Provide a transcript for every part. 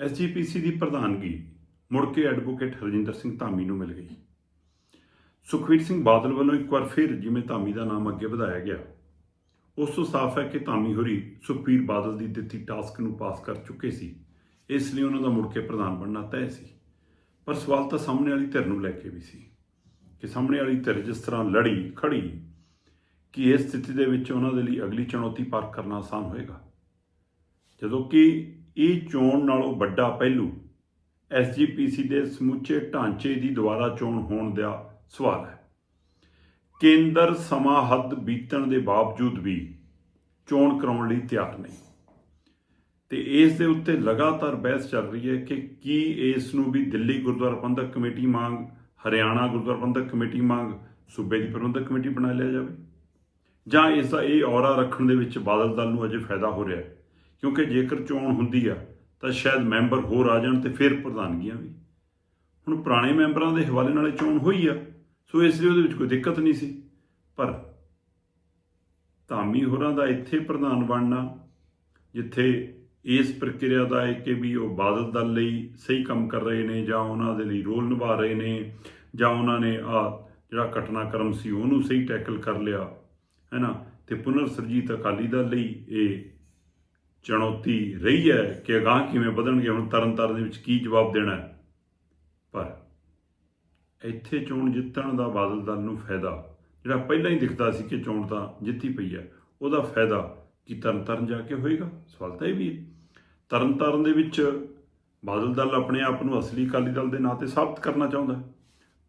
SGPC ਦੀ ਪ੍ਰਧਾਨਗੀ ਮੁੜ ਕੇ ਐਡਵੋਕੇਟ ਹਰਜਿੰਦਰ ਸਿੰਘ ਧਾਮੀ ਨੂੰ ਮਿਲ ਗਈ। ਸੁਖਵੀਰ ਸਿੰਘ ਬਾਦਲ ਵੱਲੋਂ ਇੱਕ ਵਾਰ ਫਿਰ ਜਿਵੇਂ ਧਾਮੀ ਦਾ ਨਾਮ ਅੱਗੇ ਵਧਾਇਆ ਗਿਆ, ਉਸ ਤੋਂ ਸਾਫ਼ ਹੈ ਕਿ ਧਾਮੀ ਹੋਰੀ ਸੁਖਬੀਰ ਬਾਦਲ ਦੀ ਦਿੱਤੀ ਟਾਸਕ ਨੂੰ ਪਾਸ ਕਰ ਚੁੱਕੇ ਸੀ, ਇਸ ਲਈ ਉਹਨਾਂ ਦਾ ਮੁੜ ਕੇ ਪ੍ਰਧਾਨ ਬਣਨਾ ਤੈਅ ਸੀ। ਪਰ ਸਵਾਲ ਤਾਂ ਸਾਹਮਣੇ ਵਾਲੀ ਧਿਰ ਨੂੰ ਲੈ ਕੇ ਵੀ ਸੀ ਕਿ ਸਾਹਮਣੇ ਵਾਲੀ ਧਿਰ ਜਿਸ ਤਰ੍ਹਾਂ ਲੜੀ ਖੜੀ, ਕਿ ਇਸ ਸਥਿਤੀ ਦੇ ਵਿੱਚ ਉਹਨਾਂ ਦੇ ਲਈ ਅਗਲੀ ਚੁਣੌਤੀ ਪਾਰ ਕਰਨਾ ਆਸਾਨ ਹੋਏਗਾ? ਜਦੋਂ ਕਿ ਇਹ ਚੋਣ ਨਾਲੋਂ ਵੱਡਾ ਪਹਿਲੂ ਐਸਜੀਪੀਸੀ ਦੇ ਸਮੁੱਚੇ ਢਾਂਚੇ ਦੀ ਦੁਬਾਰਾ ਚੋਣ ਹੋਣ ਦਾ ਸਵਾਲ ਹੈ। ਕੇਂਦਰ ਸਮਾਂ ਹੱਦ ਬੀਤਣ ਦੇ ਬਾਵਜੂਦ ਵੀ ਚੋਣ ਕਰਾਉਣ ਲਈ ਤਿਆਰ ਨਹੀਂ। ਤੇ ਇਸ ਦੇ ਉੱਤੇ ਲਗਾਤਾਰ ਬਹਿਸ ਚੱਲ ਰਹੀ ਹੈ ਕਿ ਕੀ ਇਸ ਨੂੰ ਵੀ ਦਿੱਲੀ ਗੁਰਦੁਆਰਾ ਪ੍ਰਬੰਧਕ ਕਮੇਟੀ ਮੰਗ ਹਰਿਆਣਾ ਗੁਰਦੁਆਰਾ ਪ੍ਰਬੰਧਕ ਕਮੇਟੀ ਮੰਗ ਸੂਬੇ ਦੀ ਪ੍ਰਬੰਧਕ ਕਮੇਟੀ ਬਣਾ ਲਿਆ ਜਾਵੇ? ਜਾਂ ਇਸ ਦਾ ਇਹ ਔਰਾ ਰੱਖਣ ਦੇ ਵਿੱਚ ਬਾਦਲ ਦਲ ਨੂੰ ਅਜੇ ਫਾਇਦਾ ਹੋ ਰਿਹਾ ਹੈ? ਕਿਉਂਕਿ ਜੇਕਰ ਚੋਣ ਹੁੰਦੀ ਆ, ਤਾਂ ਸ਼ਾਇਦ ਮੈਂਬਰ ਹੋਰ ਆ ਜਾਣ ਤੇ ਫਿਰ ਪ੍ਰਧਾਨਗੀਆਂ ਵੀ। ਹੁਣ ਪੁਰਾਣੇ ਮੈਂਬਰਾਂ ਦੇ ਹਵਾਲੇ ਨਾਲ ਚੋਣ ਹੋਈ ਆ, ਸੋ ਇਸ ਲਈ ਉਹਦੇ ਵਿੱਚ ਕੋਈ ਦਿੱਕਤ ਨਹੀਂ ਸੀ। ਪਰ ਧਾਮੀ ਹੋਰਾਂ ਦਾ ਇੱਥੇ ਪ੍ਰਧਾਨ ਬਣਨਾ, ਜਿੱਥੇ ਇਸ ਪ੍ਰਕਿਰਿਆ ਦਾ ਹੈ ਕਿ ਵੀ ਉਹ ਬਾਦਲ ਦਲ ਲਈ ਸਹੀ ਕੰਮ ਕਰ ਰਹੇ ਨੇ, ਜਾਂ ਉਹਨਾਂ ਦੇ ਲਈ ਰੋਲ ਨਿਭਾ ਰਹੇ ਨੇ, ਜਾਂ ਉਹਨਾਂ ਨੇ ਆ ਜਿਹੜਾ ਘਟਨਾਕ੍ਰਮ ਸੀ ਉਹਨੂੰ ਸਹੀ ਟੈਕਲ ਕਰ ਲਿਆ ਹੈਨਾ ਤੇ ਪੁਨਰ ਸਰਜੀਤ ਅਕਾਲੀ ਦਲ ਲਈ ਇਹ ਚੁਣੌਤੀ ਰਹੀ ਹੈ ਕਿ ਅਗਾਹ ਕਿਵੇਂ ਵਧਣਗੇ, ਹੁਣ ਤਰਨ ਤਾਰਨ ਦੇ ਵਿੱਚ ਕੀ ਜਵਾਬ ਦੇਣਾ ਹੈ? ਪਰ ਇੱਥੇ ਚੋਣ ਜਿੱਤਣ ਦਾ ਬਾਦਲ ਦਲ ਨੂੰ ਫਾਇਦਾ, ਜਿਹੜਾ ਪਹਿਲਾਂ ਹੀ ਦਿਖਦਾ ਸੀ ਕਿ ਚੋਣ ਤਾਂ ਜਿੱਤੀ ਪਈ ਹੈ, ਉਹਦਾ ਫਾਇਦਾ ਕੀ ਤਰਨ ਤਾਰਨ ਜਾ ਕੇ ਹੋਏਗਾ? ਸਵਾਲ ਤਾਂ ਇਹ ਵੀ ਹੈ। ਤਰਨ ਤਾਰਨ ਦੇ ਵਿੱਚ ਬਾਦਲ ਦਲ ਆਪਣੇ ਆਪ ਨੂੰ ਅਸਲੀ ਅਕਾਲੀ ਦਲ ਦੇ ਨਾਂ ਤੇ ਸਾਬਤ ਕਰਨਾ ਚਾਹੁੰਦਾ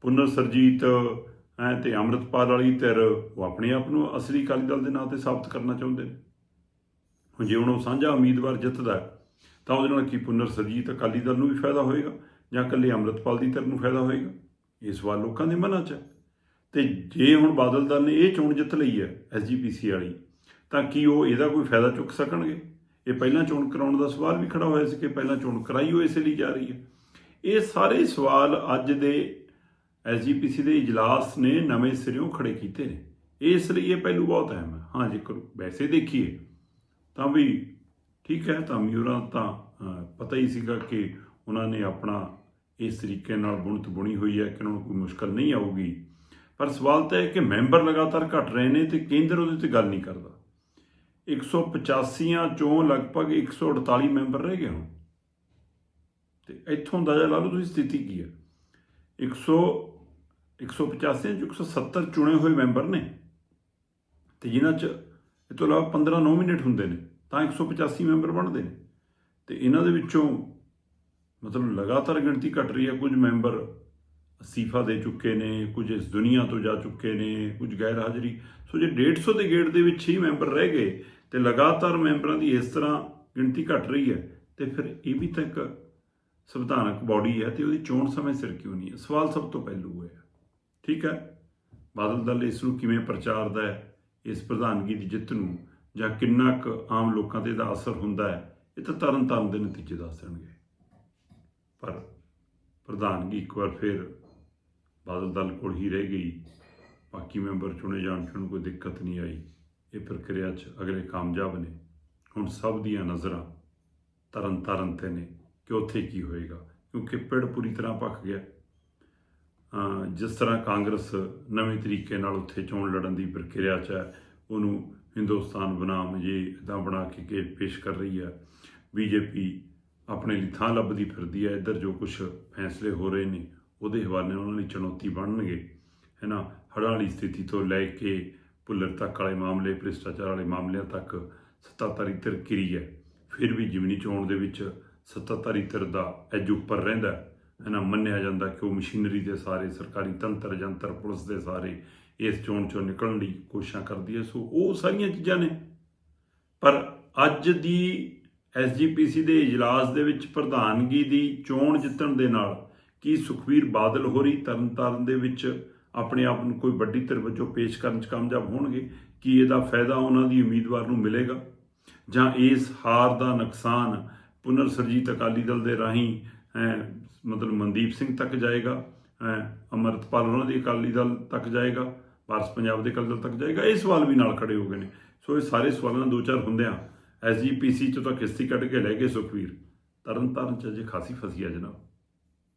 ਪੁਨਰ ਸਰਜੀਤ, ਹੈ, ਤੇ ਅੰਮ੍ਰਿਤਪਾਲ ਵਾਲੀ ਧਿਰ, ਉਹ ਆਪਣੇ ਆਪ ਨੂੰ ਅਸਲੀ ਅਕਾਲੀ ਦਲ ਦੇ ਨਾਂ ਤੇ ਸਾਬਤ ਕਰਨਾ ਚਾਹੁੰਦੇ ਨੇ। ਹੁਣ ਜੇ ਹੁਣ ਉਹ ਸਾਂਝਾ ਉਮੀਦਵਾਰ ਜਿੱਤਦਾ ਤਾਂ ਉਹਦੇ ਨਾਲ ਕੀ ਪੁਨਰ ਸਰਜੀਤ ਅਕਾਲੀ ਦਲ ਨੂੰ ਵੀ ਫਾਇਦਾ ਹੋਏਗਾ ਜਾਂ ਇਕੱਲੇ ਅੰਮ੍ਰਿਤਪਾਲ ਦੀ ਧਿਰ ਨੂੰ ਫਾਇਦਾ ਹੋਏਗਾ? ਇਹ ਸਵਾਲ ਲੋਕਾਂ ਦੇ ਮਨਾਂ 'ਚ ਹੈ। ਤੇ ਜੇ ਹੁਣ ਬਾਦਲ ਦਲ ਨੇ ਇਹ ਚੋਣ ਜਿੱਤ ਲਈ ਹੈ ਐਸਜੀਪੀਸੀ ਵਾਲੀ, ਤਾਂ ਕੀ ਉਹ ਇਹਦਾ ਕੋਈ ਫਾਇਦਾ ਚੁੱਕ ਸਕਣਗੇ? ਇਹ ਪਹਿਲਾਂ ਚੋਣ ਕਰਾਉਣ ਦਾ ਸਵਾਲ ਵੀ ਖੜਾ ਹੋਇਆ ਸੀ ਕਿ ਪਹਿਲਾਂ ਚੋਣ ਕਰਾਈ ਹੋਈ ਇਸੇ ਲਈ ਜਾ ਰਹੀ ਹੈ। ਇਹ ਸਾਰੇ ਸਵਾਲ ਅੱਜ ਦੇ ਐਸਜੀਪੀਸੀ ਦੇ ਇਜਲਾਸ ਨੇ ਨਵੇਂ ਸਿਰਿਓਂ ਖੜੇ ਕੀਤੇ ਨੇ। ਇਸ ਲਈ ਇਹ ਪਹਿਲੂ ਬਹੁਤ ਅਹਿਮ ਹੈ। ਹਾਂ, ਜੇਕਰ ਵੈਸੇ ਦੇਖੀਏ ਤਾਂ ਵੀ ਠੀਕ ਹੈ, ਤਾਂ ਮਿਊਰਾਂ ਤਾਂ ਪਤਾ ਹੀ ਸੀਗਾ ਕਿ ਉਹਨਾਂ ਨੇ ਆਪਣਾ ਇਸ ਤਰੀਕੇ ਨਾਲ ਬੁਣਤ ਬੁਣੀ ਹੋਈ ਹੈ ਕਿ ਉਹਨਾਂ ਨੂੰ ਕੋਈ ਮੁਸ਼ਕਲ ਨਹੀਂ ਆਊਗੀ। ਪਰ ਸਵਾਲ ਤਾਂ ਇਹ ਕਿ ਮੈਂਬਰ ਲਗਾਤਾਰ ਘਟ ਰਹੇ ਨੇ ਤੇ ਕੇਂਦਰ ਉਹਦੇ ਤੇ ਗੱਲ ਨਹੀਂ ਕਰਦਾ। 185 ਚੋਂ ਲਗਭਗ 148 ਮੈਂਬਰ ਰਹਿ ਗਏ ਹੁਣ। ਤੇ ਇੱਥੋਂ ਅੰਦਾਜ਼ਾ ਲਾ ਲਓ ਤੁਸੀਂ ਸਥਿਤੀ ਕੀ ਹੈ। 100 185 ਚ 170 ਚੁਣੇ ਹੋਏ ਮੈਂਬਰ ਨੇ। ਤੇ ਜਿਨ੍ਹਾਂ ਚ ਇਹ ਤੋਂ ਇਲਾਵਾ 15 ਨੋਮੀਨੇਟ ਹੁੰਦੇ ਨੇ। ਤਾਂ 185 ਮੈਂਬਰ ਬਣਦੇ। ਨੇ ਤੇ ਇਹਨਾਂ ਦੇ ਵਿੱਚੋਂ ਮਤਲਬ ਲਗਾਤਾਰ ਗਿਣਤੀ ਘਟ ਰਹੀ ਹੈ। ਕੁਝ ਮੈਂਬਰ ਅਸਤੀਫਾ ਦੇ ਚੁੱਕੇ ਨੇ, ਕੁਝ ਇਸ ਦੁਨੀਆ ਤੋਂ ਜਾ ਚੁੱਕੇ ਨੇ, ਕੁਝ ਗੈਰ ਹਾਜ਼ਰੀ ਸੋ ਜੇ 150 ਦੇ ਗੇੜ ਦੇ ਵਿੱਚ ਹੀ ਮੈਂਬਰ ਰਹਿ ਗਏ, ਤੇ ਲਗਾਤਾਰ ਮੈਂਬਰਾਂ ਦੀ ਇਸ ਤਰ੍ਹਾਂ ਗਿਣਤੀ ਘਟ ਰਹੀ ਹੈ, ਤੇ ਫਿਰ ਇਹ ਵੀ ਤਾਂ ਇੱਕ ਸੰਵਿਧਾਨਕ ਬਾਡੀ ਹੈ ਤੇ ਉਹਦੀ ਚੋਣ ਸਮੇਂ ਸਿਰ ਕਿਉਂ ਨਹੀਂ ਹੈ? ਸਵਾਲ ਸਭ ਤੋਂ ਪਹਿਲੂ ਹੈ। ਠੀਕ ਹੈ? ਬਾਦਲ ਦਲ ਇਸ ਨੂੰ ਕਿਵੇਂ ਪ੍ਰਚਾਰਦਾ ਹੈ? ਇਸ ਪ੍ਰਧਾਨਗੀ ਦੀ ਜਿੱਤ ਨੂੰ ਜਾਂ ਕਿੰਨਾ ਕੁ ਆਮ ਲੋਕਾਂ ਤੇ ਇਹਦਾ ਅਸਰ ਹੁੰਦਾ ਹੈ, ਇਹ ਤਾਂ ਤਰਨ ਤਾਰਨ ਦੇ ਨਤੀਜੇ ਦੱਸ ਦੇਣਗੇ। ਪਰ ਪ੍ਰਧਾਨਗੀ ਇੱਕ ਵਾਰ ਫਿਰ ਬਾਦਲ ਦਲ ਕੋਲ ਹੀ ਰਹਿ ਗਈ। ਬਾਕੀ ਮੈਂਬਰ ਚੁਣੇ ਜਾਣ 'ਚ ਉਹਨੂੰ ਕੋਈ ਦਿੱਕਤ ਨਹੀਂ ਆਈ। ਇਹ ਪ੍ਰਕਿਰਿਆ 'ਚ ਅਗਲੇ ਕਾਮਯਾਬ ਨੇ। ਹੁਣ ਸਭ ਦੀਆਂ ਨਜ਼ਰਾਂ ਤਰਨ ਤਾਰਨ ਤੇ ਨੇ ਕਿ ਉੱਥੇ ਕੀ ਹੋਏਗਾ, ਕਿਉਂਕਿ ਪਿੜ ਪੂਰੀ ਤਰ੍ਹਾਂ ਭਖ ਗਿਆ। ਜਿਸ ਤਰ੍ਹਾਂ ਕਾਂਗਰਸ ਨਵੇਂ ਤਰੀਕੇ ਨਾਲ ਉੱਥੇ ਚੋਣ ਲੜਨ ਦੀ ਪ੍ਰਕਿਰਿਆ 'ਚ ਹੈ, ਉਹਨੂੰ ਹਿੰਦੁਸਤਾਨ ਬਨਾਮ ਜੇ ਇਦਾਂ ਬਣਾ ਕੇ ਕੇ ਪੇਸ਼ ਕਰ ਰਹੀ ਹੈ ਬੀਜੇਪੀ ਆਪਣੇ ਲਈ ਥਾਂ ਲੱਭਦੀ ਫਿਰਦੀ ਹੈ ਇੱਧਰ ਜੋ ਕੁਝ ਫੈਸਲੇ ਹੋ ਰਹੇ ਨੇ, ਉਹਦੇ ਹਵਾਲੇ ਉਹਨਾਂ ਲਈ ਚੁਣੌਤੀ ਬਣਨਗੇ। ਹੈ ਨਾ ਹੜ੍ਹਾਂ ਵਾਲੀ ਸਥਿਤੀ ਤੋਂ ਲੈ ਕੇ ਭੁੱਲਰ ਤੱਕ ਵਾਲੇ ਮਾਮਲੇ, ਭ੍ਰਿਸ਼ਟਾਚਾਰ ਵਾਲੇ ਮਾਮਲਿਆਂ ਤੱਕ ਸੱਤਾਧਾਰੀ ਧਿਰ ਕਿਰੀ ਹੈ ਫਿਰ ਵੀ ਜਿਮਨੀ ਚੋਣ ਦੇ ਵਿੱਚ ਸੱਤਾਧਾਰੀ ਧਿਰ ਦਾ ਐਜ ਉੱਪਰ ਰਹਿੰਦਾ। ਹੈ ਹੈ ਨਾ ਮੰਨਿਆ ਜਾਂਦਾ ਕਿ ਉਹ ਮਸ਼ੀਨਰੀ ਦੇ ਸਾਰੇ, ਸਰਕਾਰੀ ਤੰਤਰ, ਜੰਤਰ, ਪੁਲਿਸ ਦੇ ਸਾਰੇ ਇਸ ਚੋਣ ਚੋਂ ਨਿਕਲਣ ਦੀ ਕੋਸ਼ਿਸ਼ਾਂ ਕਰਦੀ ਹੈ। ਸੋ ਉਹ ਸਾਰੀਆਂ ਚੀਜ਼ਾਂ ਨੇ। ਪਰ ਅੱਜ ਦੀ ਐਸਜੀਪੀਸੀ ਦੇ ਇਜਲਾਸ ਦੇ ਵਿੱਚ ਪ੍ਰਧਾਨਗੀ ਦੀ ਚੋਣ ਜਿੱਤਣ ਦੇ ਨਾਲ ਕੀ ਸੁਖਵੀਰ ਬਾਦਲ ਹੋਰੀ ਤਰਨਤਾਰਨ ਦੇ ਵਿੱਚ ਆਪਣੇ ਆਪ ਨੂੰ ਕੋਈ ਵੱਡੀ ਧਿਰ ਵਜੋਂ ਪੇਸ਼ ਕਰਨ 'ਚ ਕਾਮਯਾਬ ਹੋਣਗੇ? ਕੀ ਇਹਦਾ ਫਾਇਦਾ ਉਹਨਾਂ ਦੀ ਉਮੀਦਵਾਰ ਨੂੰ ਮਿਲੇਗਾ? ਜਾਂ ਇਸ ਹਾਰ ਦਾ ਨੁਕਸਾਨ ਪੁਨਰ ਸਰਜੀਤ ਅਕਾਲੀ ਦਲ ਦੇ ਰਾਹੀਂ ਮਤਲਬ ਮਨਦੀਪ ਸਿੰਘ ਤੱਕ ਜਾਏਗਾ? ਅਹ, ਅਮਰਤਪਾਲ ਉਹਨਾਂ ਦੀ ਅਕਾਲੀ ਦਲ ਤੱਕ ਜਾਏਗਾ? ਪਾਰਸ ਪੰਜਾਬ ਦੇ ਅਕਾਲੀ ਤੱਕ ਜਾਏਗਾ। ਇਹ ਸਵਾਲ ਵੀ ਨਾਲ ਖੜੇ ਹੋ ਗਏ ਨੇ। ਸੋ ਇਹ ਸਾਰੇ ਸਵਾਲਾਂ ਦੋ ਚਾਰ ਹੁੰਦਿਆਂ ਐਸਜੀਪੀਸੀ ਚੋਂ ਤਾਂ ਕਿਸ਼ਤੀ ਕੱਢ ਕੇ ਲੈ ਗਏ ਸੁਖਵੀਰ। ਤਰਨ ਤਾਰਨ ਚ ਜੇ ਖਾਸੀ ਫਸੀ ਆ ਜਨਾਬ।